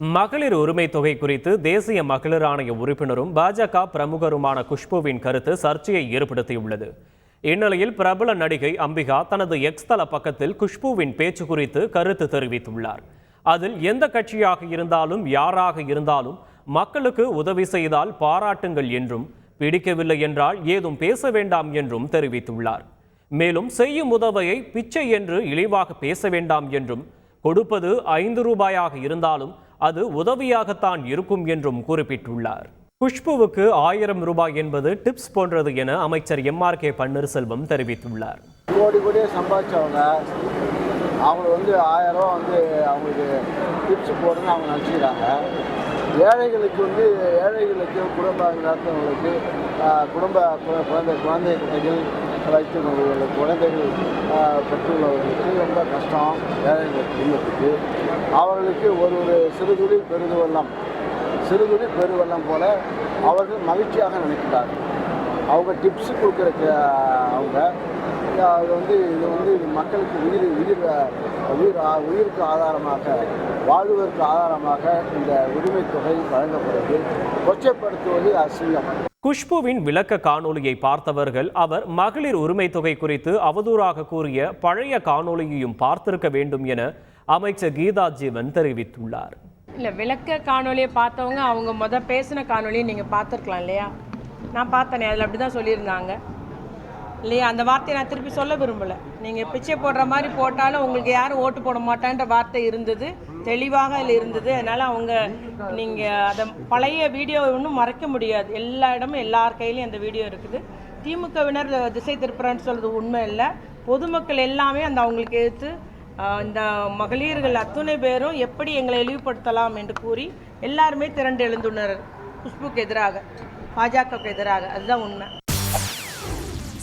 மகளிர் உரிமை தொகை குறித்து தேசிய மகளிர் ஆணைய உறுப்பினரும் பாஜக பிரமுகருமான குஷ்புவின் கருத்து சர்ச்சையை ஏற்படுத்தியுள்ளது. இந்நிலையில் பிரபல நடிகை அம்பிகா தனது எக்ஸ் தள பக்கத்தில் குஷ்புவின் பேச்சு குறித்து கருத்து தெரிவித்துள்ளார். அதில் எந்த கட்சியாக இருந்தாலும் யாராக இருந்தாலும் மக்களுக்கு உதவி செய்தால் பாராட்டுங்கள் என்றும் பிடிக்கவில்லை என்றால் ஏதும் பேச வேண்டாம் என்றும் தெரிவித்துள்ளார். மேலும் செய்யும் உதவியை பிச்சை என்று இழிவாக பேச வேண்டாம் என்றும் கொடுப்பது ஐந்து ரூபாயாக இருந்தாலும் அது உதவியாகத்தான் இருக்கும் என்றும் குறிப்பிட்டுள்ளார். குஷ்புவுக்கு ஆயிரம் ரூபாய் என்பது டிப்ஸ் போன்றது என அமைச்சர் எம் ஆர் கே பன்னீர்செல்வம் தெரிவித்துள்ளார். கோடி கோடியே சம்பாதிச்சவங்க அவங்க வந்து ஆயிரம் ரூபா வந்து அவங்களுக்கு டிப்ஸ் போடுன்னு அவங்க நினச்சிக்கிறாங்க. ஏழைகளுக்கு வந்து ஏழைகளுக்கு குடும்ப நடத்துறவங்களுக்கு குடும்ப குழந்தை குழந்தைகள் வைத்திருக்கிறவங்களுக்கு குழந்தைகள் பெற்றுள்ளவர்களுக்கு ரொம்ப கஷ்டம் ஏழைகள் குடும்பத்துக்கு அவர்களுக்கு ஒரு ஒரு சிறுதுளி பெருதுவெல்லாம் சிறுதுளி பெருவெல்லாம் போல அவர்கள் மகிழ்ச்சியாக நினைக்கிறார்கள். அவங்க டிப்ஸ் கொடுக்குற அவங்க அது வந்து இது வந்து இது மக்களுக்கு உயிர் உயிர் உயிர் உயிருக்கு ஆதாரமாக வாழ்வதற்கு ஆதாரமாக இந்த உரிமைத் தொகை வழங்கப்படுவது கொச்சைப்படுத்துவது அசிங்கம். குஷ்புவின் விளக்க காணொளியை பார்த்தவர்கள் அவர் மகளிர் உரிமை தொகை குறித்து அவதூறாக கூறிய பழைய காணொளியையும் பார்த்திருக்க வேண்டும் என அமைச்சர் கீதா ஜீவன் தெரிவித்துள்ளார். இல்லை விளக்க காணொளியை பார்த்தவங்க அவங்க முத பேசின காணொலியை நீங்கள் பார்த்துருக்கலாம் இல்லையா? நான் பார்த்தேனே அதில் அப்படி தான் சொல்லியிருந்தாங்க. இல்லையா? அந்த வார்த்தையை நான் திருப்பி சொல்ல விரும்பலை. நீங்கள் பிச்சை போடுற மாதிரி போட்டாலும் உங்களுக்கு யாரும் ஓட்டு போட மாட்டான்ற வார்த்தை இருந்தது. தெளிவாக அதில் இருந்தது. அதனால் அவங்க நீங்கள் அதை பழைய வீடியோ ஒன்றும் மறைக்க முடியாது. எல்லா இடமும் எல்லார் கையிலையும் அந்த வீடியோ இருக்குது. திமுகவினர் திசை திருப்புறான்னு சொல்கிறது உண்மை இல்லை. பொதுமக்கள் எல்லாமே அந்த அவங்களுக்கு எடுத்து இந்த மகளிர்கள் அத்துணை பேரும் எப்படி எங்களை இழிவுபடுத்தலாம் என்று கூறி எல்லாருமே திரண்டு எழுந்துள்ளனர். குஷ்புக்கு எதிராக பாஜகவுக்கு எதிராக. அதுதான் உண்மை.